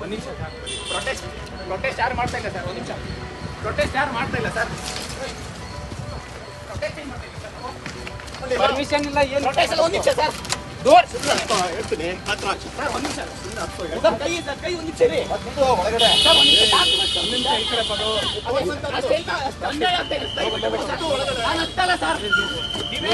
ಒಂದು ನಿಮಿಷ protest protest ಯಾರು ಮಾಡ್ತಾ ಇಲ್ಲ ಸರ್? ಒಂದು ನಿಮಿಷ. ಪ್ರೊಟೆಸ್ಟ್ ಯಾರು ಮಾಡ್ತಾ ಇಲ್ಲ ಸರ್? ಪರ್ಮಿಷನ್ ಇಲ್ಲ ಏನು ಪ್ರೊಟೆಸ್ಟ್ ಇಲ್ಲ. ಒಂದು ನಿಮಿಷ ಸರ್. ಡೋರ್ ಹೇಳ್ತೀನಿ ಹತ್ರ ಹಾಕಿ. ಸರ್ ಒಂದು ನಿಮಿಷ. ಕೈ ಸರ್ ಕೈ ಒಂದು ನಿಮಿಷ ರೀ ಒಳಗಡೆ. ಸರ್ ಒಂದು ನಿಮಿಷ ನಮ್ಮಿಂದ ಈ ಕಡೆ ಇದೆ ಸರ್. ನಾನು ಅಷ್ಟಲ್ಲ ಸರ್. ನೀವೇ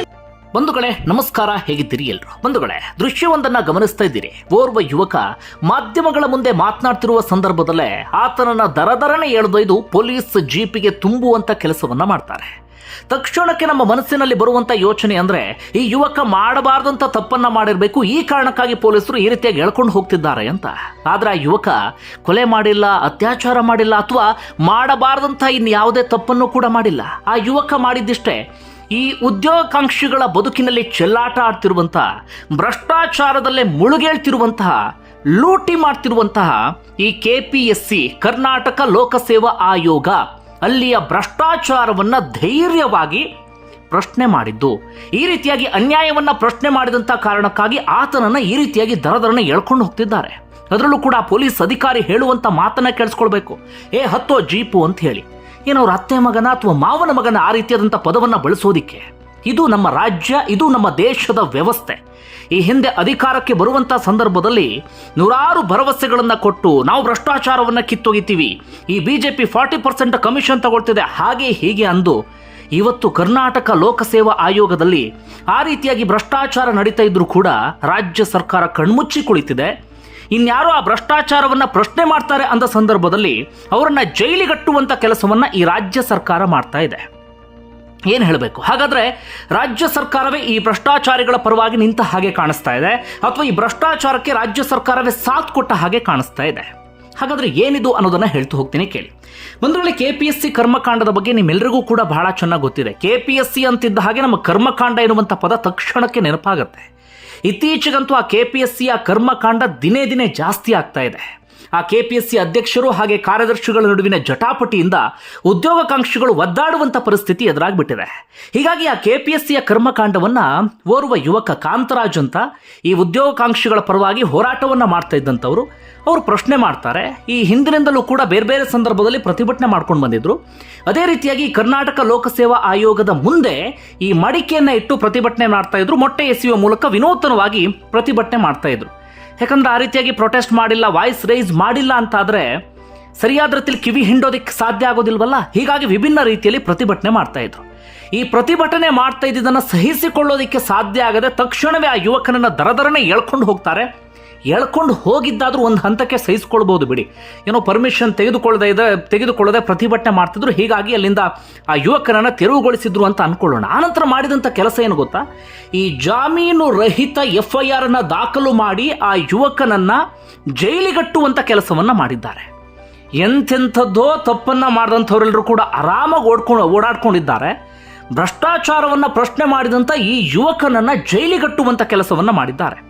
ಬಂಧುಗಳೇ, ನಮಸ್ಕಾರ ಹೇಗಿದ್ದೀರಿ ಎಲ್ರು? ಬಂಧುಗಳೇ, ದೃಶ್ಯವೊಂದನ್ನ ಗಮನಿಸ್ತಾ ಇದ್ದೀರಿ. ಓರ್ವ ಯುವಕ ಮಾಧ್ಯಮಗಳ ಮುಂದೆ ಮಾತನಾಡ್ತಿರುವ ಸಂದರ್ಭದಲ್ಲೇ ಆತನನ್ನ ದರದರನೆ ಎಳೆದೊಯ್ದು ಪೊಲೀಸ್ ಜೀಪಿಗೆ ತುಂಬುವಂತ ಕೆಲಸವನ್ನ ಮಾಡ್ತಾರೆ. ತಕ್ಷಣಕ್ಕೆ ನಮ್ಮ ಮನಸ್ಸಿನಲ್ಲಿ ಬರುವಂತ ಯೋಚನೆ ಅಂದ್ರೆ, ಈ ಯುವಕ ಮಾಡಬಾರದಂತ ತಪ್ಪನ್ನ ಮಾಡಿರ್ಬೇಕು, ಈ ಕಾರಣಕ್ಕಾಗಿ ಪೊಲೀಸರು ಈ ರೀತಿಯಾಗಿ ಎಳ್ಕೊಂಡು ಹೋಗ್ತಿದ್ದಾರೆ ಅಂತ. ಆದ್ರೆ ಆ ಯುವಕ ಕೊಲೆ ಮಾಡಿಲ್ಲ, ಅತ್ಯಾಚಾರ ಮಾಡಿಲ್ಲ, ಅಥವಾ ಮಾಡಬಾರ್ದಂತ ಇನ್ಯಾವುದೇ ತಪ್ಪನ್ನು ಕೂಡ ಮಾಡಿಲ್ಲ. ಆ ಯುವಕ ಮಾಡಿದ್ದಿಷ್ಟೇ ಈ ಉದ್ಯೋಗಾಕಾಂಕ್ಷಿಗಳ ಬದುಕಿನಲ್ಲಿ ಚೆಲ್ಲಾಟ ಆಡ್ತಿರುವಂತಹ, ಭ್ರಷ್ಟಾಚಾರದಲ್ಲೇ ಮುಳುಗೇಳ್ತಿರುವಂತಹ, ಲೂಟಿ ಮಾಡ್ತಿರುವಂತಹ ಈ K P S C Karnataka ಲೋಕಸೇವಾ ಆಯೋಗ ಅಲ್ಲಿಯ ಭ್ರಷ್ಟಾಚಾರವನ್ನು ಧೈರ್ಯವಾಗಿ ಪ್ರಶ್ನೆ ಮಾಡಿದ್ದು. ಈ ರೀತಿಯಾಗಿ ಅನ್ಯಾಯವನ್ನು ಪ್ರಶ್ನೆ ಮಾಡಿದಂಥ ಕಾರಣಕ್ಕಾಗಿ ಆತನನ್ನು ಈ ರೀತಿಯಾಗಿ ದರದರನೆ ಎಳ್ಕೊಂಡು ಹೋಗ್ತಿದ್ದಾರೆ. ಅದರಲ್ಲೂ ಕೂಡ ಪೊಲೀಸ್ ಅಧಿಕಾರಿ ಹೇಳುವಂಥ ಮಾತನ್ನು ಕೇಳಿಸ್ಕೊಳ್ಬೇಕು. ಏ ಹತ್ತೋ ಜೀಪು ಅಂತ ಹೇಳಿ. ಏನೋ ಅವ್ರ ಅತ್ತೆ ಮಗನ ಅಥವಾ ಮಾವನ ಮಗನ ಆ ರೀತಿಯಾದಂಥ ಪದವನ್ನು ಬಳಸೋದಿಕ್ಕೆ ಇದು ನಮ್ಮ ರಾಜ್ಯ, ಇದು ನಮ್ಮ ದೇಶದ ವ್ಯವಸ್ಥೆ. ಈ ಹಿಂದೆ ಅಧಿಕಾರಕ್ಕೆ ಬರುವಂತ ಸಂದರ್ಭದಲ್ಲಿ ನೂರಾರು ಭರವಸೆಗಳನ್ನು ಕೊಟ್ಟು ನಾವು ಭ್ರಷ್ಟಾಚಾರವನ್ನ ಕಿತ್ತೊಗಿತೀವಿ. ಈ ಬಿಜೆಪಿ ಫಾರ್ಟಿ ಪರ್ಸೆಂಟ್ ಕಮಿಷನ್ ತಗೊಳ್ತಿದೆ. ಹಾಗೆ ಹೀಗೆ ಅಂದು ಇವತ್ತು ಕರ್ನಾಟಕ ಲೋಕಸೇವಾ ಆಯೋಗದಲ್ಲಿ ಆ ರೀತಿಯಾಗಿ ಭ್ರಷ್ಟಾಚಾರ ನಡೀತಾ ಇದ್ರೂ ಕೂಡ ರಾಜ್ಯ ಸರ್ಕಾರ ಕಣ್ಮುಚ್ಚಿ ಕುಳಿತಿದೆ. ಇನ್ಯಾರೋ ಆ ಭ್ರಷ್ಟಾಚಾರವನ್ನ ಪ್ರಶ್ನೆ ಮಾಡ್ತಾರೆ ಅಂದ ಸಂದರ್ಭದಲ್ಲಿ ಅವರನ್ನ ಜೈಲಿಗಟ್ಟುವಂಥ ಕೆಲಸವನ್ನ ಈ ರಾಜ್ಯ ಸರ್ಕಾರ ಮಾಡ್ತಾ ಇದೆ. ಏನು ಹೇಳಬೇಕು? ಹಾಗಾದ್ರೆ ರಾಜ್ಯ ಸರ್ಕಾರವೇ ಈ ಭ್ರಷ್ಟಾಚಾರಿಗಳ ಪರವಾಗಿ ನಿಂತ ಹಾಗೆ ಕಾಣಿಸ್ತಾ ಇದೆ, ಅಥವಾ ಈ ಭ್ರಷ್ಟಾಚಾರಕ್ಕೆ ರಾಜ್ಯ ಸರ್ಕಾರವೇ ಸಾಥ್ ಕೊಟ್ಟ ಹಾಗೆ ಕಾಣಿಸ್ತಾ ಇದೆ? ಹಾಗಾದ್ರೆ ಏನಿದು ಅನ್ನೋದನ್ನ ಹೇಳ್ತು ಹೋಗ್ತೀನಿ ಕೇಳಿ. ಬಂಧುಗಳೇ ಕೆ ಪಿ ಎಸ್ ಸಿ ಕರ್ಮಕಾಂಡದ ಬಗ್ಗೆ ನಿಮ್ಮೆಲ್ಲರಿಗೂ ಕೂಡ ಬಹಳ ಚೆನ್ನಾಗಿ ಗೊತ್ತಿದೆ. ಕೆ ಪಿ ಎಸ್ ಸಿ ಅಂತಿದ್ದ ಹಾಗೆ ನಮ್ಮ ಕರ್ಮಕಾಂಡ ಎನ್ನುವಂಥ ಪದ ತಕ್ಷಣಕ್ಕೆ ನೆನಪಾಗತ್ತೆ. ಇತ್ತೀಚೆಗಂತೂ ಆ ಕೆ ಪಿ ಎಸ್ ಸಿಯ ಕರ್ಮಕಾಂಡ ದಿನೇ ದಿನೇ ಜಾಸ್ತಿ ಆಗ್ತಾ ಇದೆ. ಆ ಕೆ ಪಿ ಎಸ್ ಸಿ ಅಧ್ಯಕ್ಷರು ಹಾಗೆ ಕಾರ್ಯದರ್ಶಿಗಳ ನಡುವಿನ ಜಟಾಪಟಿಯಿಂದ ಉದ್ಯೋಗಾಕಾಂಕ್ಷಿಗಳು ಒದ್ದಾಡುವಂಥ ಪರಿಸ್ಥಿತಿ ಎದುರಾಗ್ಬಿಟ್ಟಿದೆ. ಹೀಗಾಗಿ ಆ ಕೆ ಪಿ ಎಸ್ ಸಿಯ ಕರ್ಮಕಾಂಡವನ್ನು ಓರ್ವ ಯುವಕ ಕಾಂತರಾಜ್ ಅಂತ ಈ ಉದ್ಯೋಗಾಕಾಂಕ್ಷಿಗಳ ಪರವಾಗಿ ಹೋರಾಟವನ್ನ ಮಾಡ್ತಾ ಇದ್ದಂಥವ್ರು, ಅವರು ಪ್ರಶ್ನೆ ಮಾಡ್ತಾರೆ. ಈ ಹಿಂದಿನಿಂದಲೂ ಕೂಡ ಬೇರೆ ಬೇರೆ ಸಂದರ್ಭದಲ್ಲಿ ಪ್ರತಿಭಟನೆ ಮಾಡ್ಕೊಂಡು ಬಂದಿದ್ರು. ಅದೇ ರೀತಿಯಾಗಿ ಕರ್ನಾಟಕ ಲೋಕಸೇವಾ ಆಯೋಗದ ಮುಂದೆ ಈ ಮಡಿಕೆಯನ್ನ ಇಟ್ಟು ಪ್ರತಿಭಟನೆ ಮಾಡ್ತಾ ಇದ್ರು. ಮೊಟ್ಟೆ ಎಸೆಯುವ ಮೂಲಕ ವಿನೂತನವಾಗಿ ಪ್ರತಿಭಟನೆ ಮಾಡ್ತಾ ಇದ್ರು. ಯಾಕಂದ್ರೆ ಆ ರೀತಿಯಾಗಿ ಪ್ರೊಟೆಸ್ಟ್ ಮಾಡಿಲ್ಲ ವಾಯ್ಸ್ ರೈಸ್ ಮಾಡಿಲ್ಲ ಅಂತಾದರೆ ಸರಿಯಾದ ರೀತಿಯಲ್ಲಿ ಕಿವಿ ಹಿಂಡೋದಕ್ಕೆ ಸಾಧ್ಯ ಆಗೋದಿಲ್ವಲ್ಲ? ಹೀಗಾಗಿ ವಿಭಿನ್ನ ರೀತಿಯಲ್ಲಿ ಪ್ರತಿಭಟನೆ ಮಾಡ್ತಾ ಇದ್ರು. ಈ ಪ್ರತಿಭಟನೆ ಮಾಡ್ತಾ ಇದ್ದಿದ್ದನ್ನು ಸಹಿಸಿಕೊಳ್ಳೋದಕ್ಕೆ ಸಾಧ್ಯ ಆಗದೆ ತಕ್ಷಣವೇ ಆ ಯುವಕನನ್ನು ದರದರನೆ ಎಳ್ಕೊಂಡು ಹೋಗ್ತಾರೆ. ಎಳ್ಕೊಂಡು ಹೋಗಿದ್ದಾದರೂ ಒಂದು ಹಂತಕ್ಕೆ ಸಹಿಸ್ಕೊಳ್ಬೋದು ಬಿಡಿ. ಏನೋ ಪರ್ಮಿಷನ್ ತೆಗೆದುಕೊಳ್ಳದೆ ಇದ್ರೆ ತೆಗೆದುಕೊಳ್ಳದೆ ಪ್ರತಿಭಟನೆ ಮಾಡ್ತಿದ್ರು. ಹೀಗಾಗಿ ಅಲ್ಲಿಂದ ಆ ಯುವಕರನ್ನು ತೆರವುಗೊಳಿಸಿದ್ರು ಅಂತ ಅನ್ಕೊಳ್ಳೋಣ. ಆನಂತರ ಮಾಡಿದಂಥ ಕೆಲಸ ಏನು ಗೊತ್ತಾ? ಈ ಜಾಮೀನು ರಹಿತ ಎಫ್ ಐ ಆರನ್ನು ದಾಖಲು ಮಾಡಿ ಆ ಯುವಕನನ್ನು ಜೈಲಿಗಟ್ಟುವಂಥ ಕೆಲಸವನ್ನು ಮಾಡಿದ್ದಾರೆ. ಎಂತೆಂಥದ್ದೋ ತಪ್ಪನ್ನು ಮಾಡಿದಂಥವರೆಲ್ಲರೂ ಕೂಡ ಆರಾಮಾಗಿ ಓಡ್ಕೊಂಡು ಓಡಾಡ್ಕೊಂಡಿದ್ದಾರೆ. ಭ್ರಷ್ಟಾಚಾರವನ್ನು ಪ್ರಶ್ನೆ ಮಾಡಿದಂಥ ಈ ಯುವಕನನ್ನು ಜೈಲಿಗಟ್ಟುವಂಥ ಕೆಲಸವನ್ನು ಮಾಡಿದ್ದಾರೆ.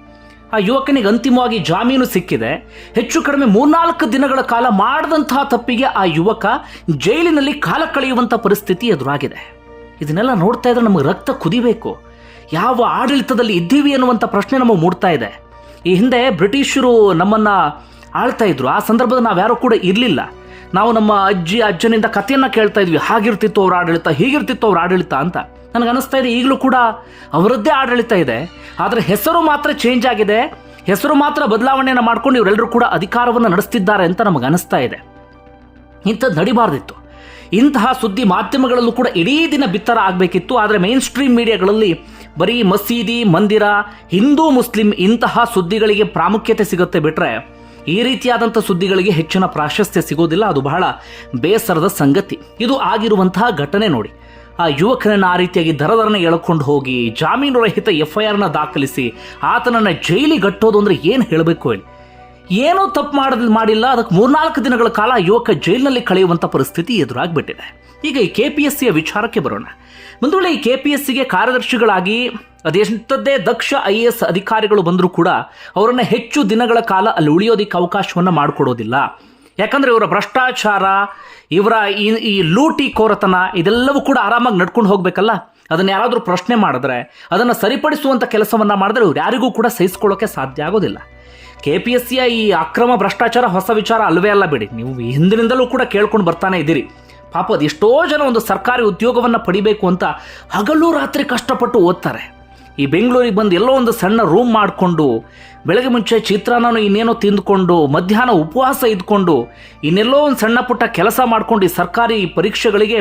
ಆ ಯುವಕನಿಗೆ ಅಂತಿಮವಾಗಿ ಜಾಮೀನು ಸಿಕ್ಕಿದೆ. ಹೆಚ್ಚು ಕಡಿಮೆ ಮೂರ್ನಾಲ್ಕು ದಿನಗಳ ಕಾಲ ಮಾಡಿದಂತಹ ತಪ್ಪಿಗೆ ಆ ಯುವಕ ಜೈಲಿನಲ್ಲಿ ಕಾಲ ಕಳೆಯುವಂಥ ಪರಿಸ್ಥಿತಿ ಎದುರಾಗಿದೆ. ಇದನ್ನೆಲ್ಲ ನೋಡ್ತಾ ಇದ್ರೆ ನಮಗೆ ರಕ್ತ ಕುದಿಬೇಕು. ಯಾವ ಆಡಳಿತದಲ್ಲಿ ಇದ್ದೀವಿ ಅನ್ನುವಂಥ ಪ್ರಶ್ನೆ ನಮಗೆ ಮೂಡ್ತಾ ಇದೆ. ಈ ಹಿಂದೆ ಬ್ರಿಟಿಷರು ನಮ್ಮನ್ನ ಆಳ್ತಾ ಇದ್ರು. ಆ ಸಂದರ್ಭದಲ್ಲಿ ನಾವ್ಯಾರೂ ಕೂಡ ಇರಲಿಲ್ಲ. ನಾವು ನಮ್ಮ ಅಜ್ಜಿ ಅಜ್ಜನಿಂದ ಕಥೆಯನ್ನು ಕೇಳ್ತಾ ಇದ್ವಿ. ಹಾಗಿರ್ತಿತ್ತು ಅವ್ರ ಆಡಳಿತ, ಹೀಗಿರ್ತಿತ್ತು ಅವ್ರ ಆಡಳಿತ ಅಂತ. ನನಗೆ ಅನಿಸ್ತಾ ಇದೆ, ಈಗಲೂ ಕೂಡ ಅವರದ್ದೇ ಆಡಳಿತ ಇದೆ. ಆದರೆ ಹೆಸರು ಮಾತ್ರ ಚೇಂಜ್ ಆಗಿದೆ. ಹೆಸರು ಮಾತ್ರ ಬದಲಾವಣೆಯನ್ನು ಮಾಡ್ಕೊಂಡು ಇವರೆಲ್ಲರೂ ಕೂಡ ಅಧಿಕಾರವನ್ನು ನಡೆಸ್ತಿದ್ದಾರೆ ಅಂತ ನಮಗೆ ಅನಿಸ್ತಾ ಇದೆ. ಇಂಥದ್ದು ನಡಿಬಾರ್ದಿತ್ತು. ಇಂತಹ ಸುದ್ದಿ ಮಾಧ್ಯಮಗಳಲ್ಲೂ ಕೂಡ ಇಡೀ ದಿನ ಬಿತ್ತರ ಆಗಬೇಕಿತ್ತು. ಆದರೆ ಮೇನ್ ಸ್ಟ್ರೀಮ್ ಮೀಡಿಯಾಗಳಲ್ಲಿ ಬರೀ ಮಸೀದಿ, ಮಂದಿರ, ಹಿಂದೂ, ಮುಸ್ಲಿಂ ಇಂತಹ ಸುದ್ದಿಗಳಿಗೆ ಪ್ರಾಮುಖ್ಯತೆ ಸಿಗುತ್ತೆ ಬಿಟ್ರೆ ಈ ರೀತಿಯಾದಂಥ ಸುದ್ದಿಗಳಿಗೆ ಹೆಚ್ಚಿನ ಪ್ರಾಶಸ್ತ್ಯ ಸಿಗೋದಿಲ್ಲ. ಅದು ಬಹಳ ಬೇಸರದ ಸಂಗತಿ. ಇದು ಆಗಿರುವಂತಹ ಘಟನೆ ನೋಡಿ. ಆ ಯುವಕನನ್ನ ಆ ರೀತಿಯಾಗಿ ದರದರನೆ ಎಳ್ಕೊಂಡು ಹೋಗಿ ಜಾಮೀನು ರಹಿತ ಎಫ್ ಐ ಆರ್ನ ದಾಖಲಿಸಿ ಆತನನ್ನ ಜೈಲಿಗಟ್ಟೋದು ಅಂದ್ರೆ ಏನು ಹೇಳಬೇಕು ಹೇಳಿ. ಏನೂ ತಪ್ಪು ಮಾಡೋದ್ ಮಾಡಿಲ್ಲ. ಅದಕ್ಕೆ ಮೂರ್ನಾಲ್ಕು ದಿನಗಳ ಕಾಲ ಯುವಕ ಜೈಲಿನಲ್ಲಿ ಕಳೆಯುವಂಥ ಪರಿಸ್ಥಿತಿ ಎದುರಾಗ್ಬಿಟ್ಟಿದೆ. ಈಗ ಈ ಕೆ ಪಿ ಎಸ್ ಸಿಯ ವಿಚಾರಕ್ಕೆ ಬರೋಣ. ಒಂದು ಈ ಕೆ ಪಿ ಎಸ್ ಸಿಗೆ ಕಾರ್ಯದರ್ಶಿಗಳಾಗಿ ಅದೆಷ್ಟದ್ದೇ ದಕ್ಷ ಐ ಎ ಎಸ್ ಅಧಿಕಾರಿಗಳು ಬಂದರೂ ಕೂಡ ಅವರನ್ನು ಹೆಚ್ಚು ದಿನಗಳ ಕಾಲ ಅಲ್ಲಿ ಉಳಿಯೋದಕ್ಕೆ ಅವಕಾಶವನ್ನು ಮಾಡಿಕೊಡೋದಿಲ್ಲ. ಯಾಕಂದರೆ ಇವರ ಭ್ರಷ್ಟಾಚಾರ, ಇವರ ಈ ಈ ಲೂಟಿ ಕೋರತನ ಇದೆಲ್ಲವೂ ಕೂಡ ಆರಾಮಾಗಿ ನಡ್ಕೊಂಡು ಹೋಗಬೇಕಲ್ಲ? ಅದನ್ನ ಯಾರಾದರೂ ಪ್ರಶ್ನೆ ಮಾಡಿದ್ರೆ, ಅದನ್ನು ಸರಿಪಡಿಸುವಂಥ ಕೆಲಸವನ್ನು ಮಾಡಿದ್ರೆ ಇವ್ರು ಯಾರಿಗೂ ಕೂಡ ಸಹಿಸ್ಕೊಳ್ಳೋಕ್ಕೆ ಸಾಧ್ಯ ಆಗೋದಿಲ್ಲ. ಕೆ ಪಿ ಎಸ್ ಸಿಯ ಈ ಅಕ್ರಮ ಭ್ರಷ್ಟಾಚಾರ ಹೊಸ ವಿಚಾರ ಅಲ್ಲವೇ ಅಲ್ಲ ಬಿಡಿ. ನೀವು ಹಿಂದಿನಿಂದಲೂ ಕೂಡ ಕೇಳ್ಕೊಂಡು ಬರ್ತಾನೆ ಇದ್ದೀರಿ. ಪಾಪ ಅದು ಎಷ್ಟೋ ಜನ ಒಂದು ಸರ್ಕಾರಿ ಉದ್ಯೋಗವನ್ನು ಪಡಿಬೇಕು ಅಂತ ಹಗಲು ರಾತ್ರಿ ಕಷ್ಟಪಟ್ಟು ಓದ್ತಾರೆ. ಈ ಬೆಂಗಳೂರಿಗೆ ಬಂದು ಎಲ್ಲೋ ಒಂದು ಸಣ್ಣ ರೂಮ್ ಮಾಡಿಕೊಂಡು, ಬೆಳಗ್ಗೆ ಮುಂಚೆ ಚಿತ್ರಾನ್ನನೋ ಇನ್ನೇನೋ ತಿಂದುಕೊಂಡು, ಮಧ್ಯಾಹ್ನ ಉಪವಾಸ ಇದ್ಕೊಂಡು, ಇನ್ನೆಲ್ಲೋ ಒಂದು ಸಣ್ಣ ಪುಟ್ಟ ಕೆಲಸ ಮಾಡ್ಕೊಂಡು ಈ ಸರ್ಕಾರಿ ಪರೀಕ್ಷೆಗಳಿಗೆ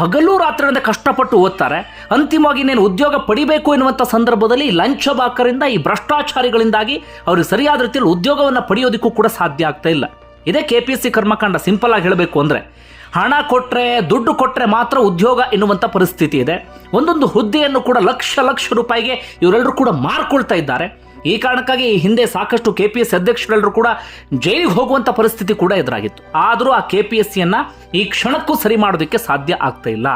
ಹಗಲು ರಾತ್ರಿಯಿಂದ ಕಷ್ಟಪಟ್ಟು ಓದ್ತಾರೆ. ಅಂತಿಮವಾಗಿ ಇನ್ನೇನು ಉದ್ಯೋಗ ಪಡಿಬೇಕು ಎನ್ನುವಂಥ ಸಂದರ್ಭದಲ್ಲಿ ಲಂಚ ಬಾಕರಿಂದ ಈ ಭ್ರಷ್ಟಾಚಾರಿಗಳಿಂದಾಗಿ ಅವ್ರಿಗೆ ಸರಿಯಾದ ರೀತಿಯಲ್ಲಿ ಉದ್ಯೋಗವನ್ನು ಪಡೆಯೋದಕ್ಕೂ ಕೂಡ ಸಾಧ್ಯ ಆಗ್ತಾ ಇಲ್ಲ. ಇದೇ ಕೆ ಪಿ ಸಿ ಕರ್ಮಕಾಂಡ ಸಿಂಪಲ್ ಆಗಿ ಹೇಳಬೇಕು ಅಂದರೆ ಹಣ ಕೊಟ್ಟರೆ ದುಡ್ಡು ಕೊಟ್ಟರೆ ಮಾತ್ರ ಉದ್ಯೋಗ ಎನ್ನುವಂಥ ಪರಿಸ್ಥಿತಿ ಇದೆ. ಒಂದೊಂದು ಹುದ್ದೆಯನ್ನು ಕೂಡ ಲಕ್ಷ ಲಕ್ಷ ರೂಪಾಯಿಗೆ ಇವರೆಲ್ಲರೂ ಕೂಡ ಮಾರ್ಕೊಳ್ತಾ ಇದ್ದಾರೆ. ಈ ಕಾರಣಕ್ಕಾಗಿ ಈ ಹಿಂದೆ ಸಾಕಷ್ಟು ಕೆ ಪಿ ಎಸ್ ಅಧ್ಯಕ್ಷರೆಲ್ಲರೂ ಕೂಡ ಜೈಲಿಗೆ ಹೋಗುವಂಥ ಪರಿಸ್ಥಿತಿ ಕೂಡ ಎದುರಾಗಿತ್ತು. ಆದರೂ ಆ ಕೆ ಪಿ ಎಸ್ ಸಿಯನ್ನು ಈ ಕ್ಷಣಕ್ಕೂ ಸರಿ ಮಾಡೋದಕ್ಕೆ ಸಾಧ್ಯ ಆಗ್ತಾ ಇಲ್ಲ.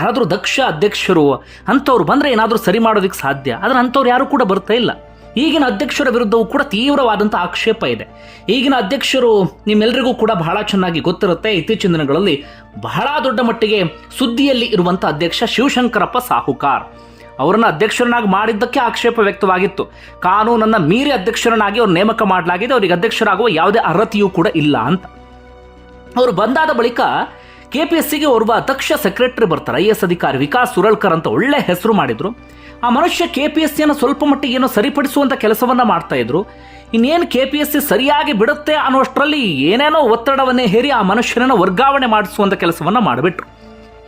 ಯಾರಾದರೂ ದಕ್ಷ ಅಧ್ಯಕ್ಷರು, ಅಂಥವ್ರು ಬಂದರೆ ಏನಾದರೂ ಸರಿ ಮಾಡೋದಕ್ಕೆ ಸಾಧ್ಯ. ಆದರೆ ಅಂಥವ್ರು ಯಾರೂ ಕೂಡ ಬರ್ತಾ ಇಲ್ಲ. ಈಗಿನ ಅಧ್ಯಕ್ಷರ ವಿರುದ್ಧವೂ ಕೂಡ ತೀವ್ರವಾದಂಥ ಆಕ್ಷೇಪ ಇದೆ. ಈಗಿನ ಅಧ್ಯಕ್ಷರು ನಿಮ್ಮೆಲ್ಲರಿಗೂ ಕೂಡ ಬಹಳ ಚೆನ್ನಾಗಿ ಗೊತ್ತಿರುತ್ತೆ. ಇತ್ತೀಚಿನ ದಿನಗಳಲ್ಲಿ ಬಹಳ ದೊಡ್ಡ ಮಟ್ಟಿಗೆ ಸುದ್ದಿಯಲ್ಲಿ ಇರುವಂಥ ಅಧ್ಯಕ್ಷ ಶಿವಶಂಕರಪ್ಪ ಸಾಹುಕಾರ್. ಅವರನ್ನು ಅಧ್ಯಕ್ಷರನ್ನಾಗಿ ಮಾಡಿದ್ದಕ್ಕೆ ಆಕ್ಷೇಪ ವ್ಯಕ್ತವಾಗಿತ್ತು. ಕಾನೂನನ್ನು ಮೀರಿ ಅಧ್ಯಕ್ಷರನ್ನಾಗಿ ಅವ್ರು ನೇಮಕ ಮಾಡಲಾಗಿದೆ. ಅವರಿಗೆ ಅಧ್ಯಕ್ಷರಾಗುವ ಯಾವುದೇ ಅರ್ಹತೆಯೂ ಕೂಡ ಇಲ್ಲ ಅಂತ. ಅವರು ಬಂದಾದ ಬಳಿಕ ಕೆ ಪಿ ಎಸ್ ಸಿಗೆ ಓರ್ವ ಅಧ್ಯಕ್ಷ ಸೆಕ್ರೆಟರಿ ಬರ್ತಾರೆ. ಐ ಎಸ್ ಅಧಿಕಾರಿ ವಿಕಾಸ್ ಸುರಳ್ಕರ್ ಅಂತ ಒಳ್ಳೆ ಹೆಸರು ಮಾಡಿದ್ರು. ಆ ಮನುಷ್ಯ ಕೆ ಪಿ ಎಸ್ ಸಿಯನ್ನು ಸ್ವಲ್ಪ ಮಟ್ಟಿಗೆ ಏನೋ ಸರಿಪಡಿಸುವಂಥ ಕೆಲಸವನ್ನ ಮಾಡ್ತಾ ಇದ್ರು. ಇನ್ನೇನು ಕೆ ಪಿ ಎಸ್ ಸಿ ಸರಿಯಾಗಿ ಬಿಡುತ್ತೆ ಅನ್ನೋಷ್ಟರಲ್ಲಿ ಏನೇನೋ ಒತ್ತಡವನ್ನೇ ಹೇರಿ ಆ ಮನುಷ್ಯನನ್ನು ವರ್ಗಾವಣೆ ಮಾಡಿಸುವಂಥ ಕೆಲಸವನ್ನ ಮಾಡಿಬಿಟ್ರು.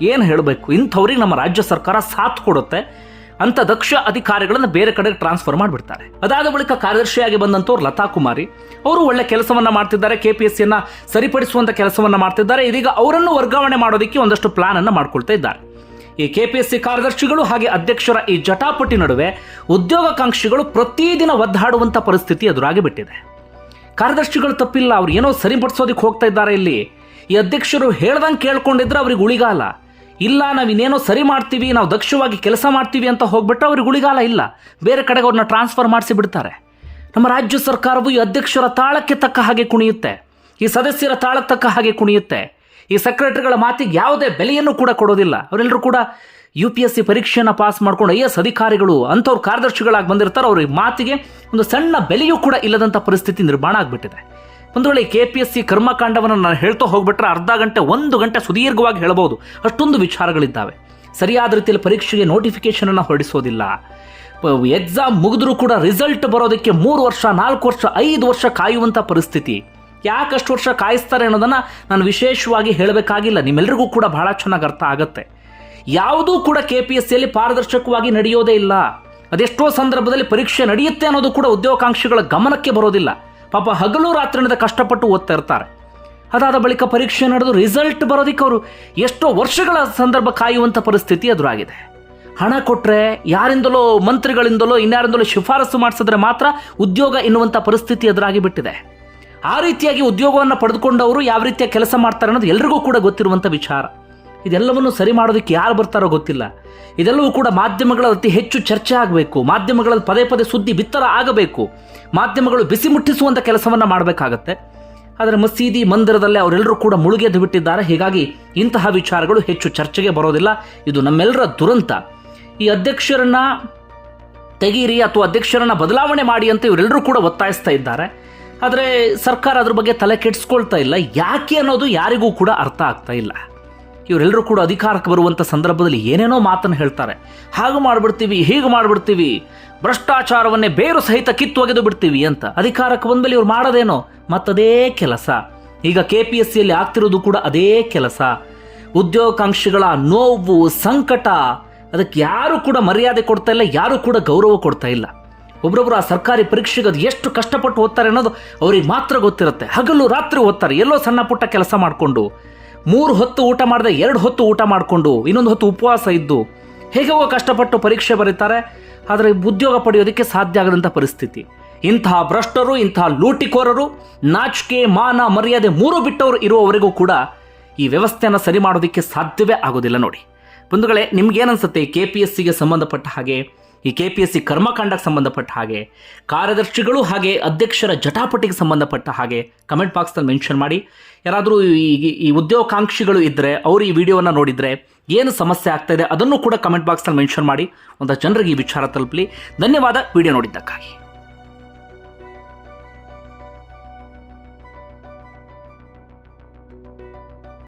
ಏನು ಹೇಳಬೇಕು? ಇಂಥವ್ರಿಗೆ ನಮ್ಮ ರಾಜ್ಯ ಸರ್ಕಾರ ಸಾಥ್ ಕೊಡುತ್ತೆ. ಅಂತ ದಕ್ಷ ಅಧಿಕಾರಿಗಳನ್ನು ಬೇರೆ ಕಡೆಗೆ ಟ್ರಾನ್ಸ್ಫರ್ ಮಾಡಿಬಿಡ್ತಾರೆ. ಅದಾದ ಬಳಿಕ ಕಾರ್ಯದರ್ಶಿಯಾಗಿ ಬಂದಂತವ್ರು ಲತಾ ಕುಮಾರಿ, ಅವರು ಒಳ್ಳೆ ಕೆಲಸವನ್ನ ಮಾಡ್ತಿದ್ದಾರೆ ಕೆ ಪಿ ಸರಿಪಡಿಸುವಂತ ಕೆಲಸವನ್ನ ಮಾಡ್ತಿದ್ದಾರೆ, ಇದೀಗ ಅವರನ್ನು ವರ್ಗಾವಣೆ ಮಾಡೋದಕ್ಕೆ ಒಂದಷ್ಟು ಪ್ಲಾನ್ ಅನ್ನು ಮಾಡ್ಕೊಳ್ತಾ ಇದ್ದಾರೆ. ಈ ಕೆ ಪಿ ಎಸ್ ಸಿ ಕಾರ್ಯದರ್ಶಿಗಳು ಹಾಗೆ ಅಧ್ಯಕ್ಷರ ಈ ಜಟಾಪಟಿ ನಡುವೆ ಉದ್ಯೋಗಾಕಾಂಕ್ಷಿಗಳು ಪ್ರತಿದಿನ ಒದ್ದಾಡುವಂತ ಪರಿಸ್ಥಿತಿ ಎದುರಾಗಿ ಬಿಟ್ಟಿದೆ. ಕಾರ್ಯದರ್ಶಿಗಳು ತಪ್ಪಿಲ್ಲ, ಅವ್ರು ಏನೋ ಸರಿಪಡಿಸೋದಕ್ಕೆ ಹೋಗ್ತಾ ಇದ್ದಾರೆ ಇಲ್ಲಿ. ಈ ಅಧ್ಯಕ್ಷರು ಹೇಳ್ದಂಗೆ ಕೇಳ್ಕೊಂಡಿದ್ರೆ ಅವ್ರಿಗೆ ಉಳಿಗಾಲ. ಇಲ್ಲ, ನಾವು ಇನ್ನೇನೋ ಸರಿ ಮಾಡ್ತೀವಿ, ನಾವು ದಕ್ಷವಾಗಿ ಕೆಲಸ ಮಾಡ್ತೀವಿ ಅಂತ ಹೋಗ್ಬಿಟ್ರೆ ಅವ್ರಿಗೆ ಉಳಿಗಾಲ ಇಲ್ಲ. ಬೇರೆ ಕಡೆಗೆ ಅವ್ರನ್ನ ಟ್ರಾನ್ಸ್ಫರ್ ಮಾಡಿಸಿ ಬಿಡ್ತಾರೆ. ನಮ್ಮ ರಾಜ್ಯ ಸರ್ಕಾರವು ಈ ಅಧ್ಯಕ್ಷರ ತಾಳಕ್ಕೆ ತಕ್ಕ ಹಾಗೆ ಕುಣಿಯುತ್ತೆ. ಈ ಸದಸ್ಯರ ತಾಳಕ್ಕೆ ತಕ್ಕ ಹಾಗೆ ಕುಣಿಯುತ್ತೆ. ಈ ಸೆಕ್ರೆಟರಿಗಳ ಮಾತಿಗೆ ಯಾವುದೇ ಬೆಲೆಯನ್ನು ಕೂಡ ಕೊಡೋದಿಲ್ಲ. ಅವರೆಲ್ಲರೂ ಕೂಡ ಯು ಪಿ ಎಸ್ ಸಿ ಪರೀಕ್ಷೆಯನ್ನು ಪಾಸ್ ಮಾಡ್ಕೊಂಡು ಐ ಎಸ್ ಅಧಿಕಾರಿಗಳು, ಅಂಥವ್ರು ಕಾರ್ಯದರ್ಶಿಗಳಾಗಿ ಬಂದಿರ್ತಾರೆ ಅವ್ರಿಗೆ ಮಾತಿಗೆ ಒಂದು ಸಣ್ಣ ಬೆಲೆಯೂ ಕೂಡ ಇಲ್ಲದಂಥ ಪರಿಸ್ಥಿತಿ ನಿರ್ಮಾಣ ಆಗಿಬಿಟ್ಟಿದೆ. ಒಂದು ವೇಳೆ ಕೆ ಪಿ ಎಸ್ ಸಿ ಕರ್ಮಕಾಂಡವನ್ನು ನಾನು ಹೇಳ್ತಾ ಹೋಗ್ಬಿಟ್ರೆ ಅರ್ಧ ಗಂಟೆ, ಒಂದು ಗಂಟೆ ಸುದೀರ್ಘವಾಗಿ ಹೇಳ್ಬೋದು ಅಷ್ಟೊಂದು ವಿಚಾರಗಳಿದ್ದಾವೆ. ಸರಿಯಾದ ರೀತಿಯಲ್ಲಿ ಪರೀಕ್ಷೆಗೆ ನೋಟಿಫಿಕೇಶನ್ ಅನ್ನು ಹೊರಡಿಸೋದಿಲ್ಲ ಎಕ್ಸಾಮ್ ಮುಗಿದ್ರೂ ಕೂಡ ರಿಸಲ್ಟ್ ಬರೋದಕ್ಕೆ ಮೂರು ವರ್ಷ, ನಾಲ್ಕು ವರ್ಷ, ಐದು ವರ್ಷ ಕಾಯುವಂಥ ಪರಿಸ್ಥಿತಿ. ಯಾಕಷ್ಟು ವರ್ಷ ಕಾಯಿಸ್ತಾರೆ ಅನ್ನೋದನ್ನು ನಾನು ವಿಶೇಷವಾಗಿ ಹೇಳಬೇಕಾಗಿಲ್ಲ. ನಿಮ್ಮೆಲ್ಲರಿಗೂ ಕೂಡ ಬಹಳ ಚೆನ್ನಾಗಿ ಅರ್ಥ ಆಗುತ್ತೆ. ಯಾವುದೂ ಕೂಡ ಕೆ ಪಿ ಎಸ್ ಸಿಯಲ್ಲಿ ಪಾರದರ್ಶಕವಾಗಿ ನಡೆಯೋದೇ ಇಲ್ಲ. ಅದೆಷ್ಟೋ ಸಂದರ್ಭದಲ್ಲಿ ಪರೀಕ್ಷೆ ನಡೆಯುತ್ತೆ ಅನ್ನೋದು ಕೂಡ ಉದ್ಯೋಗಾಂಕ್ಷಿಗಳ ಗಮನಕ್ಕೆ ಬರೋದಿಲ್ಲ. ಪಾಪ ಹಗಲು ರಾತ್ರಿನದ ಕಷ್ಟಪಟ್ಟು ಓದ್ತಾ ಇರ್ತಾರೆ. ಅದಾದ ಬಳಿಕ ಪರೀಕ್ಷೆ ನಡೆದು ರಿಸಲ್ಟ್ ಬರೋದಕ್ಕೆ ಅವರು ಎಷ್ಟೋ ವರ್ಷಗಳ ಸಂದರ್ಭ ಕಾಯುವಂಥ ಪರಿಸ್ಥಿತಿ ಎದುರಾಗಿದೆ. ಹಣ ಕೊಟ್ಟರೆ ಯಾರಿಂದಲೋ, ಮಂತ್ರಿಗಳಿಂದಲೋ, ಇನ್ಯಾರಿಂದಲೋ ಶಿಫಾರಸು ಮಾಡಿಸಿದ್ರೆ ಮಾತ್ರ ಉದ್ಯೋಗ ಎನ್ನುವಂಥ ಪರಿಸ್ಥಿತಿ ಎದುರಾಗಿ ಬಿಟ್ಟಿದೆ. ಆ ರೀತಿಯಾಗಿ ಉದ್ಯೋಗವನ್ನು ಪಡೆದುಕೊಂಡವರು ಯಾವ ರೀತಿಯ ಕೆಲಸ ಮಾಡ್ತಾರೆ ಅನ್ನೋದು ಎಲ್ರಿಗೂ ಕೂಡ ಗೊತ್ತಿರುವಂಥ ವಿಚಾರ. ಇದೆಲ್ಲವನ್ನು ಸರಿ ಮಾಡೋದಕ್ಕೆ ಯಾರು ಬರ್ತಾರೋ ಗೊತ್ತಿಲ್ಲ. ಇದೆಲ್ಲವೂ ಕೂಡ ಮಾಧ್ಯಮಗಳ ಅತಿ ಹೆಚ್ಚು ಚರ್ಚೆ ಆಗಬೇಕು. ಮಾಧ್ಯಮಗಳಲ್ಲಿ ಪದೇ ಪದೇ ಸುದ್ದಿ ಬಿತ್ತರ ಆಗಬೇಕು. ಮಾಧ್ಯಮಗಳು ಬಿಸಿ ಮುಟ್ಟಿಸುವಂಥ ಕೆಲಸವನ್ನು ಮಾಡಬೇಕಾಗತ್ತೆ. ಆದರೆ ಮಸೀದಿ ಮಂದಿರದಲ್ಲೇ ಅವರೆಲ್ಲರೂ ಕೂಡ ಮುಳುಗೆದ್ದು ಬಿಟ್ಟಿದ್ದಾರೆ. ಹೀಗಾಗಿ ಇಂತಹ ವಿಚಾರಗಳು ಹೆಚ್ಚು ಚರ್ಚೆಗೆ ಬರೋದಿಲ್ಲ. ಇದು ನಮ್ಮೆಲ್ಲರ ದುರಂತ. ಈ ಅಧ್ಯಕ್ಷರನ್ನ ತೆಗೀರಿ ಅಥವಾ ಅಧ್ಯಕ್ಷರನ್ನ ಬದಲಾವಣೆ ಮಾಡಿ ಅಂತ ಇವರೆಲ್ಲರೂ ಕೂಡ ಒತ್ತಾಯಿಸ್ತಾ ಇದ್ದಾರೆ. ಆದರೆ ಸರ್ಕಾರ ಅದ್ರ ಬಗ್ಗೆ ತಲೆ ಕೆಡಿಸ್ಕೊಳ್ತಾ ಇಲ್ಲ. ಯಾಕೆ ಅನ್ನೋದು ಯಾರಿಗೂ ಕೂಡ ಅರ್ಥ ಆಗ್ತಾ ಇಲ್ಲ. ಇವರೆಲ್ಲರೂ ಕೂಡ ಅಧಿಕಾರಕ್ಕೆ ಬರುವಂಥ ಸಂದರ್ಭದಲ್ಲಿ ಏನೇನೋ ಮಾತನ್ನು ಹೇಳ್ತಾರೆ. ಹಾಗೆ ಮಾಡಿಬಿಡ್ತೀವಿ, ಹೀಗೆ ಮಾಡಿಬಿಡ್ತೀವಿ, ಭ್ರಷ್ಟಾಚಾರವನ್ನೇ ಬೇರು ಸಹಿತ ಕಿತ್ತೊಗೆದು ಬಿಡ್ತೀವಿ ಅಂತ ಅಧಿಕಾರಕ್ಕೆ ಬಂದಮೇಲೆ ಇವ್ರು ಮಾಡೋದೇನೋ? ಮತ್ತದೇ ಕೆಲಸ. ಈಗ ಕೆ ಪಿ ಎಸ್ ಸಿಯಲ್ಲಿ ಆಗ್ತಿರೋದು ಕೂಡ ಅದೇ ಕೆಲಸ. ಉದ್ಯೋಗಾಂಕ್ಷಿಗಳ ನೋವು, ಸಂಕಟ, ಅದಕ್ಕೆ ಯಾರು ಕೂಡ ಮರ್ಯಾದೆ ಕೊಡ್ತಾ ಇಲ್ಲ, ಯಾರು ಕೂಡ ಗೌರವ ಕೊಡ್ತಾ ಇಲ್ಲ. ಒಬ್ರೊಬ್ರು ಆ ಸರ್ಕಾರಿ ಪರೀಕ್ಷೆಗೆ ಅದು ಎಷ್ಟು ಕಷ್ಟಪಟ್ಟು ಓದ್ತಾರೆ ಅನ್ನೋದು ಅವ್ರಿಗೆ ಮಾತ್ರ ಗೊತ್ತಿರುತ್ತೆ. ಹಗಲು ರಾತ್ರಿ ಓದ್ತಾರೆ, ಎಲ್ಲೋ ಸಣ್ಣ ಪುಟ್ಟ ಕೆಲಸ ಮಾಡಿಕೊಂಡು. ಮೂರು ಹೊತ್ತು ಊಟ ಮಾಡದೆ ಎರಡು ಹೊತ್ತು ಊಟ ಮಾಡಿಕೊಂಡು ಇನ್ನೊಂದು ಹೊತ್ತು ಉಪವಾಸ ಇದ್ದು ಹೇಗೋ ಕಷ್ಟಪಟ್ಟು ಪರೀಕ್ಷೆ ಬರೀತಾರೆ? ಆದರೆ ಉದ್ಯೋಗ ಪಡೆಯೋದಕ್ಕೆ ಸಾಧ್ಯ ಆಗದಂಥ ಪರಿಸ್ಥಿತಿ. ಇಂತಹ ಭ್ರಷ್ಟರು ಇಂತಹ ಲೂಟಿಕೋರರು, ನಾಚಿಕೆ, ಮಾನ, ಮರ್ಯಾದೆ ಮೂರು ಬಿಟ್ಟವರು ಇರುವವರೆಗೂ ಕೂಡ ಈ ವ್ಯವಸ್ಥೆಯನ್ನು ಸರಿ ಮಾಡೋದಕ್ಕೆ ಸಾಧ್ಯವೇ ಆಗೋದಿಲ್ಲ ನೋಡಿ. ಬಂಧುಗಳೇ, ನಿಮ್ಗೇನನ್ಸುತ್ತೆ? ಕೆ ಪಿ ಎಸ್ ಸಿಗೆ ಸಂಬಂಧಪಟ್ಟ ಹಾಗೆ ಈ ಕೆ ಪಿ ಎಸ್ ಸಿ ಕರ್ಮಕಾಂಡಕ್ಕೆ ಸಂಬಂಧಪಟ್ಟ ಹಾಗೆ, ಕಾರ್ಯದರ್ಶಿಗಳು ಹಾಗೆ ಅಧ್ಯಕ್ಷರ ಜಟಾಪಟಿಗೆ ಸಂಬಂಧಪಟ್ಟ ಹಾಗೆ ಕಮೆಂಟ್ ಬಾಕ್ಸ್ನಲ್ಲಿ ಮೆನ್ಷನ್ ಮಾಡಿ. ಯಾರಾದರೂ ಈ ಈ ಉದ್ಯೋಗಾಂಕ್ಷಿಗಳು ಇದ್ದರೆ ಅವರು ಈ ವಿಡಿಯೋವನ್ನು ನೋಡಿದರೆ ಏನು ಸಮಸ್ಯೆ ಆಗ್ತಾ ಇದೆ ಅದನ್ನು ಕೂಡ ಕಮೆಂಟ್ ಬಾಕ್ಸ್ನಲ್ಲಿ ಮೆನ್ಷನ್ ಮಾಡಿ. ಒಂದು ಜನರಿಗೆ ಈ ವಿಚಾರ ತಲುಪಲಿ. ಧನ್ಯವಾದ, ವಿಡಿಯೋ ನೋಡಿದ್ದಕ್ಕಾಗಿ.